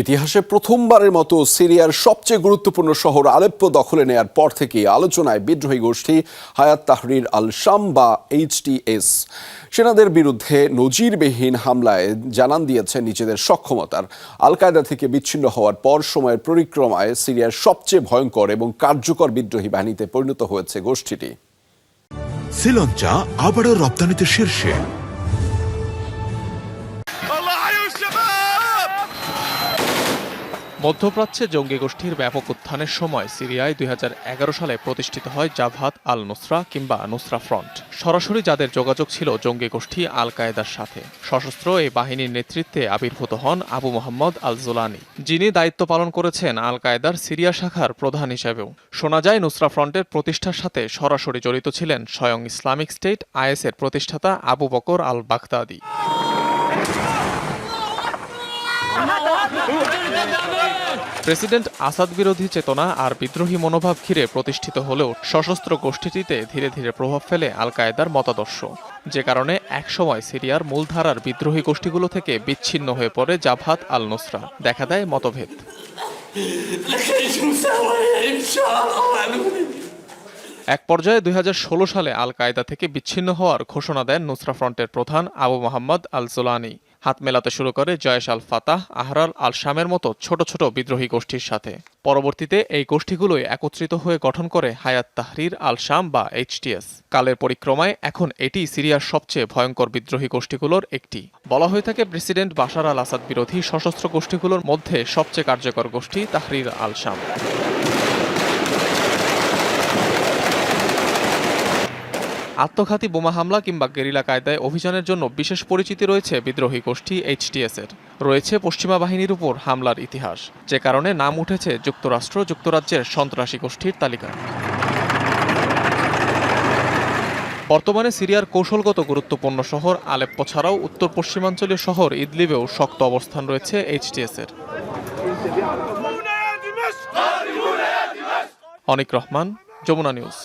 ইতিহাসে প্রথমবারের মতো সিরিয়ার সবচেয়ে গুরুত্বপূর্ণ শহর আলেপ্পো দখলে নেয়ার পর থেকে আলোচনায় বিদ্রোহী গোষ্ঠী হায়াত তাহরির আল শাম বা এইচটিএস সেনাদের বিরুদ্ধে নজিরবিহীন হামলায় জানান দিয়েছে নিজেদের সক্ষমতার। আল কায়দা থেকে বিচ্ছিন্ন হওয়ার পর সময়ের পরিক্রমায় সিরিয়ার সবচেয়ে ভয়ঙ্কর এবং কার্যকর বিদ্রোহী বাহিনীতে পরিণত হয়েছে গোষ্ঠীটি। শ্রীলঙ্কা আবারও রপ্তানিতে শীর্ষে। মধ্যপ্রাচ্যে জঙ্গি গোষ্ঠীর ব্যাপক উত্থানের সময় সিরিয়ায় দুই হাজার এগারো সালে প্রতিষ্ঠিত হয় জাভাত আল নুসরা কিংবা নুসরা ফ্রন্ট। সরাসরি যাদের যোগাযোগ ছিল জঙ্গি গোষ্ঠী আল কায়েদার সাথে। সশস্ত্র এই বাহিনীর নেতৃত্বে আবির্ভূত হন আবু মোহাম্মদ আল জোলানি, যিনি দায়িত্ব পালন করেছেন আল কায়েদার সিরিয়া শাখার প্রধান হিসেবেও। শোনা যায়, নুসরা ফ্রন্টের প্রতিষ্ঠার সাথে সরাসরি জড়িত ছিলেন স্বয়ং ইসলামিক স্টেট আইএসের প্রতিষ্ঠাতা Abu Bakr al Baghdadi. President Assad বিরোধী চেতনা আর বিদ্রোহী মনোভাব ঘিরে প্রতিষ্ঠিত হলেও সশস্ত্র গোষ্ঠীটিতে ধীরে ধীরে প্রভাব ফেলে আল কায়েদার মতাদর্শ। যে কারণে একসময় সিরিয়ার মূলধারার বিদ্রোহী গোষ্ঠীগুলো থেকে বিচ্ছিন্ন হয়ে পড়ে জাভাত আল নুসরা দেখা দেয় মতভেদ। এক পর্যায়ে দুই হাজার ষোলো সালে আল কায়দা থেকে বিচ্ছিন্ন হওয়ার ঘোষণা দেন নুসরা ফ্রন্টের প্রধান আবু মোহাম্মদ আল সোলানি হাত মেলাতে শুরু করে জয়েশ আল ফাতাহ আহরার আল শামের মতো ছোট ছোট বিদ্রোহী গোষ্ঠীর সাথে। পরবর্তীতে এই গোষ্ঠীগুলোই একত্রিত হয়ে গঠন করে হায়াত তাহরির আল শাম বা এইচটিএস কালের পরিক্রমায় এখন এটি সিরিয়ার সবচেয়ে ভয়ঙ্কর বিদ্রোহী গোষ্ঠীগুলোর একটি। বলা হয়ে থাকে প্রেসিডেন্ট বাশার আল আসাদ বিরোধী সশস্ত্র গোষ্ঠীগুলোর মধ্যে সবচেয়ে কার্যকর গোষ্ঠী তাহরির আল শাম আত্মঘাতী বোমা হামলা কিংবা গেরিলা কায়দায় অভিযানের জন্য বিশেষ পরিচিতি রয়েছে বিদ্রোহী গোষ্ঠী এইচটিএসের রয়েছে পশ্চিমা বাহিনীর উপর হামলার ইতিহাস। যে কারণে নাম উঠেছে যুক্তরাষ্ট্র, যুক্তরাজ্যের সন্ত্রাসী গোষ্ঠীর তালিকায়। বর্তমানে সিরিয়ার কৌশলগত গুরুত্বপূর্ণ শহর আলেপ্পো ছাড়াও উত্তর পশ্চিমাঞ্চলীয় শহর ইদলিবেও শক্ত অবস্থান রয়েছে এইচটিএসের অনিক রহমান, যমুনা নিউজ।